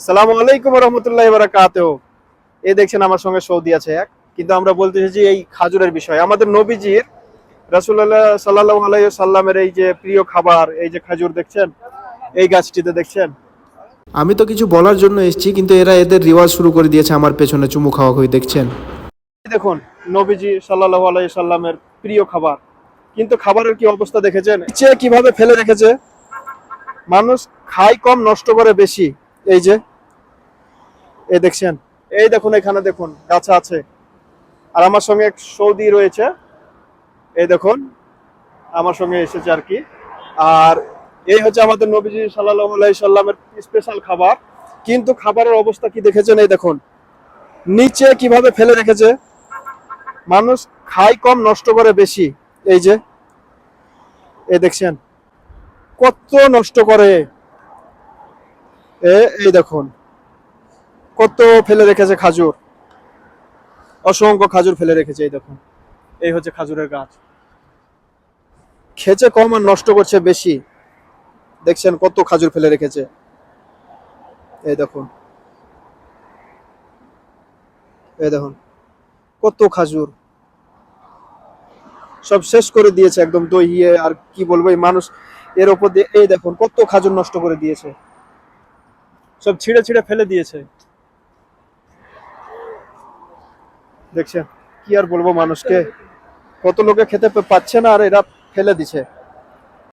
সালামু আলাইকুম রহমতুল্লাহ বারাকাতেও এই দেখছেন আমার সঙ্গে সৌদি আছে এক। কিন্তু আমরা বলতে চাইছি এই খাজুরের বিষয়। আমাদের নবীজির রাসূলুল্লাহ সাল্লাল্লাহু আলাইহি সাল্লামের এই যে প্রিয় খাবার এই যে খাজুর দেখছেন? এই গাছটিতে দেখছেন? আমি তো কিছু বলার জন্য এসেছি কিন্তু এরা এদের রিওয়াজ শুরু করে দিয়েছে আমার পেছনে চুমু খাওয়া হয়ে দেখছেন? দেখুন নবীজি সাল্লাল্লাহু আলাইহি সাল্লামের প্রিয় খাবার। কিন্তু খাবারের কি অবস্থা দেখেছেন? নিচে কীভাবে ফেলে রেখেছে? মানুষ খায় কম নষ্ট করে বেশি। এই যে এই দেখছেন, এই দেখুন এখানে দেখুন, গাছা আছে। আর আমার সঙ্গে এক সৌদি রয়েছে, এই দেখুন, আমার সঙ্গে এসেছে আর কি। আর এই হচ্ছে আমাদের নবীজি আলাইহি সাল্লামের স্পেশাল খাবার। কিন্তু খাবারের অবস্থা কি দেখেছেন? এই দেখুন, নিচে কীভাবে ফেলে রেখেছে? মানুষ খায় কম, নষ্ট করে বেশি। এই যে, এই দেখছেন, কত নষ্ট করে। এ, এই দেখুন কত ফেলে রেখেছে খাজুর? অসংখ্য খাজুর ফেলে রেখেছে, এই দেখুন। এই হচ্ছে খাজুরের গাছ। খেছে কম আর নষ্ট করছে বেশি। দেখছেন কত খাজুর ফেলে রেখেছে। এই দেখুন। এই দেখুন, কত খাজুর। সব শেষ করে দিয়েছে, একদম দইয়ে আর কি বলব, এই মানুষ, এর ওপর দিয়ে, এই দেখুন, কত খাজুর নষ্ট করে দিয়েছে। সব ছিঁড়ে ছিঁড়ে ফেলে দিয়েছে। দেখছেন কি আর বলব মানুষকে? কত লোকে খেতে পাচ্ছে না আর এরা ফেলে দিছে।